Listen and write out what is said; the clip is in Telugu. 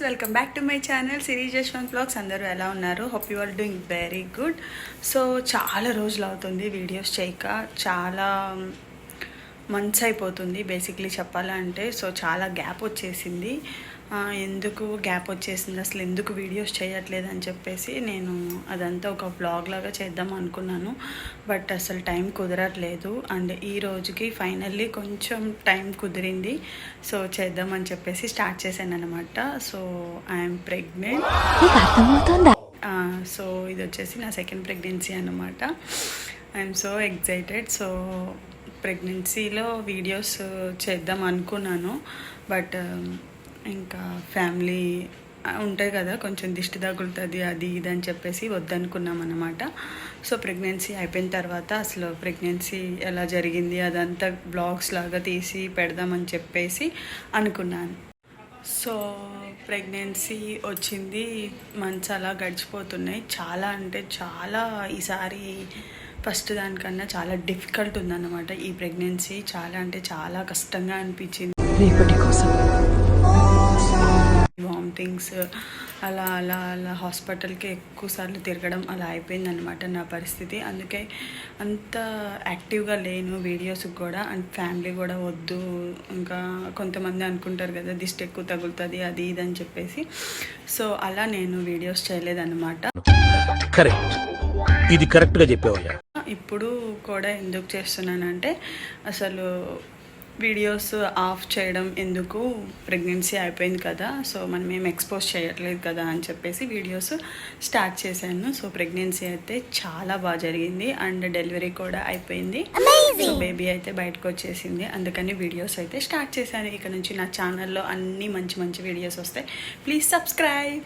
Welcome back to my channel series Jashwanth blogs అందరూ ఎలా ఉన్నారు? Hope you are doing very good so చాలా రోజులు అవుతుంది వీడియోస్ చేయక. చాలా um, మంత్స్ అయిపోతుంది బేసిక్లీ చెప్పాలంటే. సో చాలా గ్యాప్ వచ్చేసింది. ఎందుకు గ్యాప్ వచ్చేసింది? అసలు ఎందుకు వీడియోస్ చేయట్లేదు అని చెప్పేసి నేను అదంతా ఒక బ్లాగ్ లాగా చేద్దాం అనుకున్నాను. బట్ అసలు టైం కుదరట్లేదు. అండ్ ఈ రోజుకి ఫైనల్లీ కొంచెం టైం కుదిరింది. సో చేద్దామని చెప్పేసి స్టార్ట్ చేశాను అనమాట సో ఐఎమ్ ప్రెగ్నెంట్. సో ఇది వచ్చేసి నా సెకండ్ ప్రెగ్నెన్సీ అనమాట ఐఎమ్ సో ఎగ్జైటెడ్ సో ప్రెగ్నెన్సీలో వీడియోస్ చేద్దాం అనుకున్నాను. బట్ ఇంకా ఫ్యామిలీ ఉంటాయి కదా కొంచెం దిష్టి తగులుతుంది అది ఇది అని చెప్పేసి వద్దనుకున్నాం అనమాట సో ప్రెగ్నెన్సీ అయిపోయిన తర్వాత అసలు ప్రెగ్నెన్సీ ఎలా జరిగింది అదంతా బ్లాగ్స్ లాగా తీసి పెడదామని చెప్పేసి అనుకున్నాను. సో ప్రెగ్నెన్సీ వచ్చింది మంత్స్ అలా గడిచిపోతున్నాయి. చాలా అంటే చాలా ఈసారి ఫస్ట్ దానికన్నా చాలా డిఫికల్ట్ ఉందన్నమాట ఈ ప్రెగ్నెన్సీ. చాలా అంటే చాలా కష్టంగా అనిపించింది. రేపటి కోసం వామిటింగ్స్ అలా అలా అలా హాస్పిటల్కి ఎక్కువ సార్లు తిరగడం అలా అయిపోయిందనమాట నా పరిస్థితి. అందుకే అంత యాక్టివ్గా లేను వీడియోస్కి కూడా అండ్ ఫ్యామిలీ కూడా వద్దు. ఇంకా కొంతమంది అనుకుంటారు కదా దిష్టి ఎక్కువ తగులుతుంది అది ఇది అని చెప్పేసి. సో అలా నేను వీడియోస్ చేయలేదన్నమాట. కరెక్ట్ ఇది కరెక్ట్గా చెప్పావయ్యా. ఇప్పుడు కూడా ఎందుకు చేస్తున్నానంటే అసలు వీడియోస్ ఆఫ్ చేయడం ఎందుకు? ప్రెగ్నెన్సీ అయిపోయింది కదా సో మనం ఏం ఎక్స్పోజ్ చేయట్లేదు కదా అని చెప్పేసి వీడియోస్ స్టార్ట్ చేశాను. సో ప్రెగ్నెన్సీ అయితే చాలా బాగా జరిగింది అండ్ డెలివరీ కూడా అయిపోయింది. సో బేబీ అయితే బయటకు వచ్చేసింది. అందుకని వీడియోస్ అయితే స్టార్ట్ చేశాను. ఇక నుంచి నా ఛానల్లో అన్ని మంచి మంచి వీడియోస్ వస్తాయి. Please subscribe!